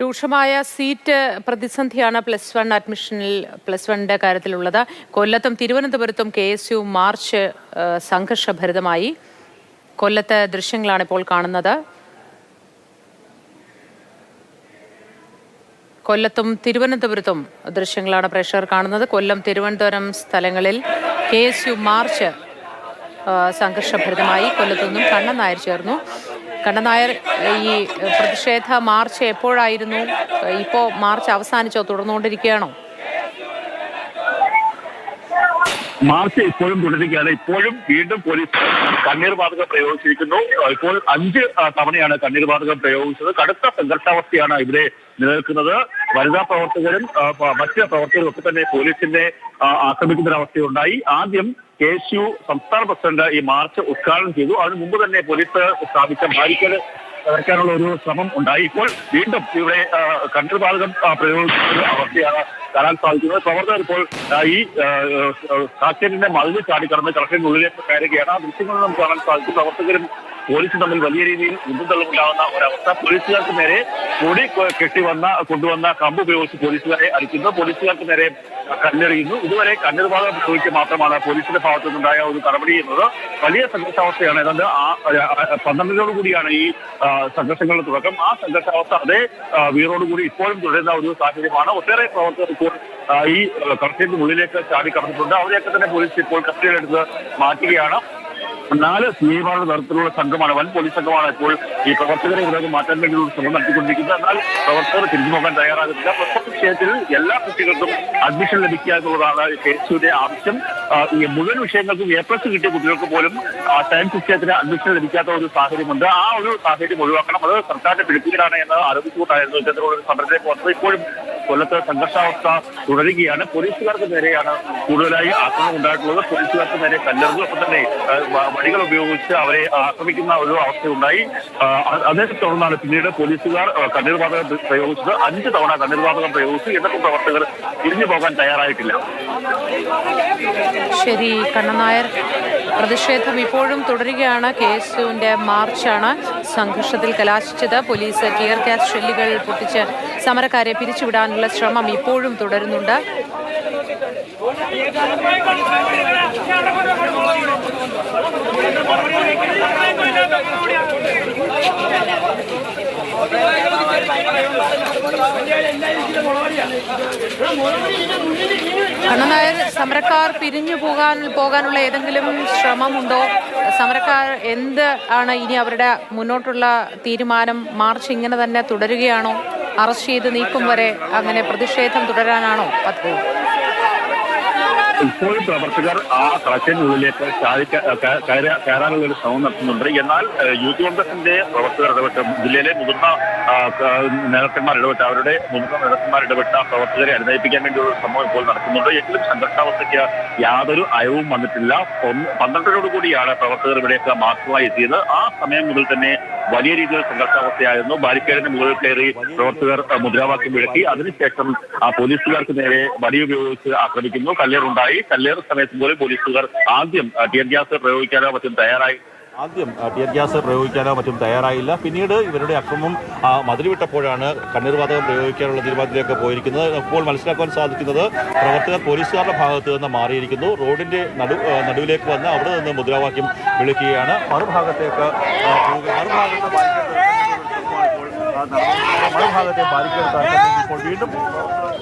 രൂക്ഷമായ സീറ്റ് പ്രതിസന്ധിയാണ് plus one അഡ്മിഷനിൽ plus വണ്ണിന്റെ കാര്യത്തിലുള്ളത്. കൊല്ലത്തും തിരുവനന്തപുരത്തും കെ എസ് യു മാർച്ച് സംഘർഷഭരിതമായി. കൊല്ലത്തെ ദൃശ്യങ്ങളാണ് ഇപ്പോൾ കാണുന്നത്. കൊല്ലത്തും തിരുവനന്തപുരത്തും ദൃശ്യങ്ങളാണ് പ്രേക്ഷകർ കാണുന്നത്. കൊല്ലം തിരുവനന്തപുരം സ്ഥലങ്ങളിൽ കെ എസ് യു മാർച്ച് സംഘർഷഭരിതമായി. കൊല്ലത്തു നിന്നും നായർ ചേർന്നു. കണ്ണൻ നായർ ഈ പ്രതിഷേധ മാർച്ച് എപ്പോഴായിരുന്നു? ഇപ്പോ മാർച്ച് അവസാനിച്ചോ? തുടർന്നുകൊണ്ടിരിക്കുകയാണോ? മാർച്ച് ഇപ്പോഴും തുടരുകയാണ്. ഇപ്പോഴും വീണ്ടും പോലീസ് കണ്ണീർ വാതകം പ്രയോഗിച്ചിരിക്കുന്നു. ഇപ്പോൾ അഞ്ച് തവണയാണ് കണ്ണീർ വാതകം പ്രയോഗിച്ചത്. കടുത്ത സംഘർഷാവസ്ഥയാണ് ഇവിടെ നിലനിൽക്കുന്നത്. വനിതാ പ്രവർത്തകരും മറ്റ് പ്രവർത്തകരും ഒക്കെ തന്നെ പോലീസിനെ ആക്രമിക്കുന്നൊരവസ്ഥയുണ്ടായി. ആക്രമിക്കുന്ന ആദ്യം കെ എസ് യു സംസ്ഥാന പ്രസിഡന്റ് ഈ മാർച്ച് ഉദ്ഘാടനം ചെയ്തു. അതിനു മുമ്പ് തന്നെ പോലീസ് സ്ഥാപിച്ച ബാരിക്കേഡ് തകർക്കാനുള്ള ഒരു ശ്രമം ഉണ്ടായി. ഇപ്പോൾ വീണ്ടും ഇവിടെ ആ, പ്രയോഗിക്കുന്ന അവസ്ഥയാണ് കാണാൻ സാധിക്കുന്നത്. പ്രവർത്തകർ ഇപ്പോൾ ഈ കാക്കേറ്റിന്റെ മതിൽ ചാടിക്കടന്ന് കളക്ടറിന്റെ ഉള്ളിലേക്ക് കയറുകയാണ് ആ ദൃശ്യങ്ങളിൽ നമുക്ക് കാണാൻ സാധിക്കും. പ്രവർത്തകരും പോലീസും തമ്മിൽ വലിയ രീതിയിൽ ഉന്തുതള്ളുണ്ടാകുന്ന ഒരവസ്ഥ പോലീസുകാർക്ക് നേരെ കൊടി കെട്ടിവന്ന കൊണ്ടുവന്ന കമ്പ് ഉപയോഗിച്ച് പോലീസുകാരെ അടിക്കുന്നു. പോലീസുകാർക്ക് നേരെ കല്ലെറിയുന്നു. ഇതുവരെ ഭാഗം പ്രയോഗിക്കുക മാത്രമാണ്. പോലീസിന്റെ ഭാഗത്തു നിന്നുണ്ടായ ഒരു നടപടി എന്നത് വലിയ സംഘർഷാവസ്ഥയാണ്. ഏതാണ്ട് ആ പന്ത്രണ്ടിനോട് കൂടിയാണ് ഈ സംഘർഷങ്ങളുടെ തുടക്കം. ആ സംഘർഷാവസ്ഥ അതേ വീറോടുകൂടി ഇപ്പോഴും തുടരുന്ന ഒരു സാഹചര്യമാണ്. ഒട്ടേറെ പ്രവർത്തകർ ഇപ്പോൾ ഈ കർഷകർക്ക് ഉള്ളിലേക്ക് ചാടി കടന്നിട്ടുണ്ട്. അവരെയൊക്കെ തന്നെ പോലീസ് ഇപ്പോൾ കസ്റ്റഡിയിലെടുത്ത് മാറ്റുകയാണ്. നാല് സി തരത്തിലുള്ള സംഘമാണ്. വൻ പോലീസ് സംഘമാണ് ഇപ്പോൾ ഈ പ്രവർത്തകരെ ഇതിലേക്ക് മാറ്റാൻ വേണ്ടിയുള്ള ശ്രമം നടത്തിക്കൊണ്ടിരിക്കുന്നത്. എന്നാൽ പ്രവർത്തകർ തിരിഞ്ഞു പോകാൻ തയ്യാറാകുന്നില്ല. പ്രസ്തുത വിഷയത്തിൽ എല്ലാ കുട്ടികൾക്കും അഡ്മിഷൻ ലഭിക്കുക എന്നുള്ളതാണ് ആവശ്യം. ഈ മുഴുവൻ വിഷയങ്ങൾക്കും എ പ്ലസ് കിട്ടിയ കുട്ടികൾക്ക് പോലും സയൻസ് വിഷയത്തിന് അഡ്മിഷൻ ലഭിക്കാത്ത ഒരു സാഹചര്യമുണ്ട്. ആ ഒരു സാഹചര്യം ഒഴിവാക്കണം. അത് സർക്കാരിന്റെ പിടിപ്പീടാണ് എന്ന് ആരോപിച്ചുകൊണ്ടായിരുന്നു ഇത്തരത്തിലുള്ള സമരത്തെ പോകുന്നത് ഇപ്പോഴും കൊല്ലത്ത് സംഘർഷാവസ്ഥ തുടരുകയാണ്. പോലീസുകാർക്ക് നേരെയാണ് കൂടുതലായി ആക്രമണം ഉണ്ടായിട്ടുള്ളത്. പോലീസുകാർക്ക് നേരെ കല്ലെറിഞ്ഞു. ഒപ്പം തന്നെ വടികൾ ഉപയോഗിച്ച് അവരെ ആക്രമിക്കുന്ന ഒരു അവസ്ഥയുണ്ടായി. അതേ തുടർന്നാണ് പിന്നീട് പോലീസുകാർ കണ്ണീർവാതകം കണ്ണീർ പ്രയോഗിച്ചത്. അഞ്ച് തവണ കണ്ണീർവാതകം പ്രയോഗിച്ചു. എന്നിട്ടും പ്രവർത്തകർ തിരിഞ്ഞു പോകാൻ തയ്യാറായിട്ടില്ല. ശരി കണ്ണൻ നായർ. പ്രതിഷേധം ഇപ്പോഴും തുടരുകയാണ് കെ എസ് യുവിന്റെ മാർച്ചാണ് സംഘർഷത്തിൽ കലാശിച്ചത് പോലീസ് ടിയർ ഗ്യാസ് ഷെല്ലുകൾ പൊട്ടിച്ച് സമരക്കാരെ പിരിച്ചുവിടാനുള്ള ശ്രമം ഇപ്പോഴും തുടരുന്നുണ്ട് കണ്ണൻ നായർ സമരക്കാർ പിരിഞ്ഞു പോകാൻ പോകാനുള്ള ഏതെങ്കിലും ശ്രമമുണ്ടോ? സമരക്കാർ എന്ത് ആണ് ഇനി അവരുടെ മുന്നോട്ടുള്ള തീരുമാനം? മാർച്ച് ഇങ്ങനെ തന്നെ തുടരുകയാണോ? അറസ്റ്റ് ചെയ്ത് നീക്കും വരെ അങ്ങനെ പ്രതിഷേധം തുടരാനാണോ പദ്ധതി? ഇപ്പോഴും പ്രവർത്തകർ ആ കളക്ടറിനുള്ളിലേക്ക് ചാടി ക- ക- കയറാനുള്ള ഒരു ശ്രമം നടത്തുന്നുണ്ട്. എന്നാൽ യൂത്ത് കോൺഗ്രസിന്റെ പ്രവർത്തകർ ഇടപെട്ട ജില്ലയിലെ മുതിർന്ന നേതാക്കന്മാർ ഇടപെട്ട അവരുടെ മുതിർന്ന നേതാക്കന്മാർ ഇടപെട്ട പ്രവർത്തകരെ അനുനയിപ്പിക്കാൻ വേണ്ടിയുള്ള ശ്രമം ഇപ്പോൾ നടക്കുന്നുണ്ട്. എങ്കിലും സംഘർഷാവസ്ഥയ്ക്ക് യാതൊരു അയവും വന്നിട്ടില്ല. പന്ത്രണ്ടരോട് കൂടിയാണ് പ്രവർത്തകർ ഇവിടെയൊക്കെ മാസമായി എത്തിയത്. ആ സമയം മുതൽ തന്നെ വലിയ രീതിയിൽ സംഘർഷാവസ്ഥയായിരുന്നു. ബാരിക്കേഡിന് മുകളിൽ കയറി പ്രവർത്തകർ മുദ്രാവാക്യം വിളക്കി. അതിനുശേഷം ആ പോലീസുകാർക്ക് നേരെ വടി ഉപയോഗിച്ച് ആക്രമിക്കുന്നു. കല്ലേറുണ്ടായി. കല്ലേറ് സമയത്ത് പോലും പോലീസുകാർ ആദ്യം ടിയർ ഗ്യാസ് പ്രയോഗിക്കാനോ മറ്റും തയ്യാറായി ആദ്യം ടിയർ ഗ്യാസ് പ്രയോഗിക്കാനോ മറ്റും തയ്യാറായില്ല. പിന്നീട് ഇവരുടെ അക്രമം മതിൽ വിട്ടപ്പോഴാണ് കണ്ണീർ വാതകം പ്രയോഗിക്കാനുള്ള തീരുമാനത്തിലേക്ക് പോയിരിക്കുന്നത്. ഇപ്പോൾ മനസ്സിലാക്കാൻ സാധിക്കുന്നത് പ്രവർത്തകർ പോലീസുകാരുടെ ഭാഗത്ത് നിന്ന് മാറിയിരിക്കുന്നു. റോഡിന്റെ നടു നടുവിലേക്ക് വന്ന് അവിടെ നിന്ന് മുദ്രാവാക്യം വിളിക്കുകയാണ്. മറുഭാഗത്തേക്ക് മറുഭാഗത്ത് ബാരിക്കേഡ് ഇപ്പോൾ വീണ്ടും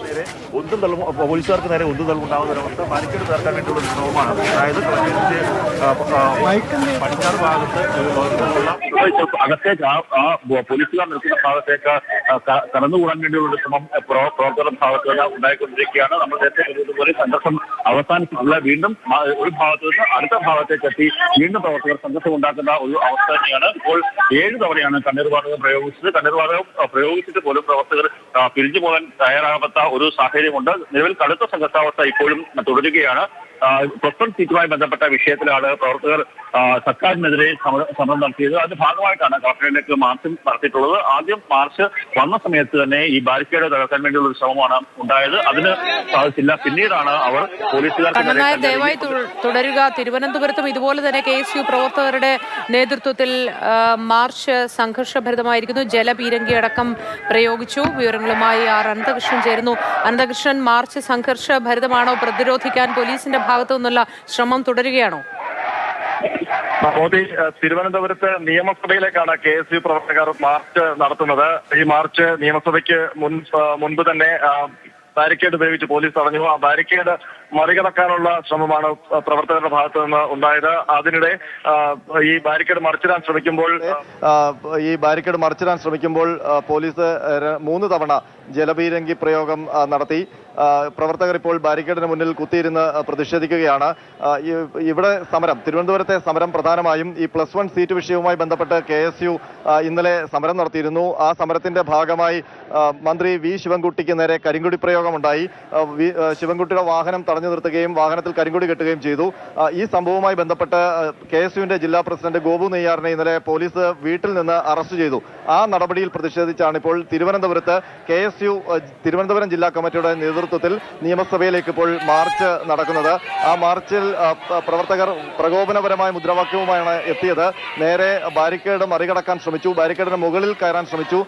നേരെ ഒന്നും തള്ളും പോലീസുകാർക്ക് നേരെ ഒന്നും തള്ളുണ്ടാകുന്ന ഒരവസ്ഥ ബാരിക്കേഡ് തീർക്കാൻ വേണ്ടിയുള്ള ശ്രമമാണ്. അതായത് പടിഞ്ഞാറ് ഭാഗത്ത് അകത്തേക്ക് ആ പോലീസുകാർ നിൽക്കുന്ന ഭാഗത്തേക്ക് കടന്നുകൂടാൻ വേണ്ടിയുള്ള ശ്രമം പ്രവർത്തന ഭാഗത്ത് ഉണ്ടായിക്കൊണ്ടിരിക്കുകയാണ്. നമ്മൾ നേരത്തെ പറഞ്ഞതുപോലെ സംഘർഷം അവസാനിച്ചിട്ടുള്ള വീണ്ടും ഒരു ഭാഗത്ത് നിന്ന് അടുത്ത ഭാഗത്തേക്ക് എത്തി. വീണ്ടും പ്രവർത്തകർ സംഘർഷം ഉണ്ടാക്കുന്ന ഒരു അവസ്ഥ തന്നെയാണ്. ഇപ്പോൾ ഏഴ് തവണയാണ് കണ്ണീർ വാതകം പ്രയോഗിച്ചത്. കണ്ണീർ വാതകം പ്രയോഗിച്ചിട്ട് പോലും പ്രവർത്തകർ പിരിഞ്ഞു പോകാൻ തയ്യാറാകാത്ത ഒരു സാഹചര്യമുണ്ട്. നിലവിൽ കടുത്ത സംഘർഷാവസ്ഥ ഇപ്പോഴും തുടരുകയാണ്. പ്ലസ് വൺ സീറ്റുമായി ബന്ധപ്പെട്ട വിഷയത്തിലാണ് പ്രവർത്തകർ സർക്കാരിനെതിരെ സമര- നടത്തിയത്. അതിന്റെ ഭാഗമായിട്ടാണ് കളക്ടറേറ്റിലേക്ക് മാർച്ച് നടത്തിയിട്ടുള്ളത്. ആദ്യം മാർച്ച് വന്ന സമയത്ത് തന്നെ ഈ ബാരിക്കേഡ് തകർക്കാൻ വേണ്ടിയുള്ള ഒരു ശ്രമമാണ് ഉണ്ടായത്. അതിന് സാധിച്ചില്ല. പിന്നീടാണ് അവർ പോലീസുകാർ ദയവായി തുടരുക. തിരുവനന്തപുരത്തും ഇതുപോലെ തന്നെ കെ എസ് യു പ്രവർത്തകരുടെ നേതൃത്വത്തിൽ മാർച്ച് സംഘർഷഭരിതമായിരിക്കുന്നു. ജലപീര ജലപീരങ്കി അടക്കം പ്രയോഗിച്ചു. വിവരങ്ങളുമായി ആർ അനന്തകൃഷ്ണൻ ചേരുന്നു. അനന്തകൃഷ്ണൻ മാർച്ച് സംഘർഷഭരിതമാണോ? പ്രതിരോധിക്കാൻ പോലീസിന്റെ ഭാഗത്തു നിന്നുള്ള ശ്രമം തുടരുകയാണോ? മോദി തിരുവനന്തപുരത്ത് നിയമസഭയിലേക്കാണ് കെ എസ് യു പ്രവർത്തകർ മാർച്ച് നടത്തുന്നത്. ഈ മാർച്ച് നിയമസഭയ്ക്ക് മുൻ മുൻപ് തന്നെ ബാരിക്കേഡ് ഉപയോഗിച്ച് പോലീസ് തടഞ്ഞു. ആ ബാരിക്കേഡ് മറികടക്കാനുള്ള ശ്രമമാണ് പ്രവർത്തകരുടെ ഭാഗത്തു നിന്ന് ഉണ്ടായത്. അതിനിടെ ഈ ബാരിക്കേഡ് മറിച്ചിടാൻ ശ്രമിക്കുമ്പോൾ ഈ ബാരിക്കേഡ് മറിച്ചിടാൻ ശ്രമിക്കുമ്പോൾ പോലീസ് മൂന്ന് തവണ ജലപീരങ്കി പ്രയോഗം നടത്തി. പ്രവർത്തകർ ഇപ്പോൾ ബാരിക്കേഡിന് മുന്നിൽ കുത്തിയിരുന്ന് പ്രതിഷേധിക്കുകയാണ്. ഇവിടെ സമരം തിരുവനന്തപുരത്തെ സമരം പ്രധാനമായും ഈ പ്ലസ് വൺ സീറ്റ് വിഷയവുമായി ബന്ധപ്പെട്ട് കെ ഇന്നലെ സമരം നടത്തിയിരുന്നു. ആ സമരത്തിന്റെ ഭാഗമായി മന്ത്രി വി ശിവൻകുട്ടിക്ക് നേരെ കരിങ്കുടി പ്രയോഗമുണ്ടായി. ശിവൻകുട്ടിയുടെ വാഹനം തടഞ്ഞു നിർത്തുകയും വാഹനത്തിൽ കരിങ്കുടി കെട്ടുകയും ചെയ്തു. ഈ സംഭവവുമായി ബന്ധപ്പെട്ട് കെ എസ് യുവിന്റെ ജില്ലാ പ്രസിഡന്റ് ഗോപു നെയ്യാറിനെ ഇന്നലെ പോലീസ് വീട്ടിൽ നിന്ന് അറസ്റ്റ് ചെയ്തു. ആ നടപടിയിൽ പ്രതിഷേധിച്ചാണ് ഇപ്പോൾ തിരുവനന്തപുരത്ത് കെ തിരുവനന്തപുരം ജില്ലാ കമ്മിറ്റിയുടെ നേതൃത്വത്തിൽ നിയമസഭയിലേക്ക് ഇപ്പോൾ മാർച്ച് നടക്കുന്നത്. ആ മാർച്ചിൽ പ്രവർത്തകർ പ്രകോപനപരമായ മുദ്രാവാക്യവുമായാണ് എത്തിയത്. നേരെ ബാരിക്കേഡ് മറികടക്കാൻ ശ്രമിച്ചു. ബാരിക്കേഡിന് മുകളിൽ കയറാൻ ശ്രമിച്ചു.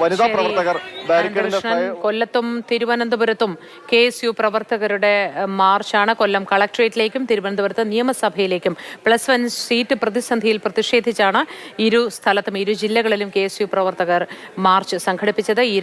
വനിതാ. പ്രവർത്തകർ കൊല്ലത്തും തിരുവനന്തപുരത്തും കെ എസ് യു പ്രവർത്തകരുടെ മാർച്ചാണ് കൊല്ലം കളക്ട്രേറ്റിലേക്കും തിരുവനന്തപുരത്ത് നിയമസഭയിലേക്കും. പ്ലസ് വൺ സീറ്റ് പ്രതിസന്ധിയിൽ പ്രതിഷേധിച്ചാണ് ഇരു സ്ഥലത്തും ഇരു ജില്ലകളിലും കെ എസ് യു പ്രവർത്തകർ മാർച്ച് സംഘടിപ്പിച്ചത്. ഈ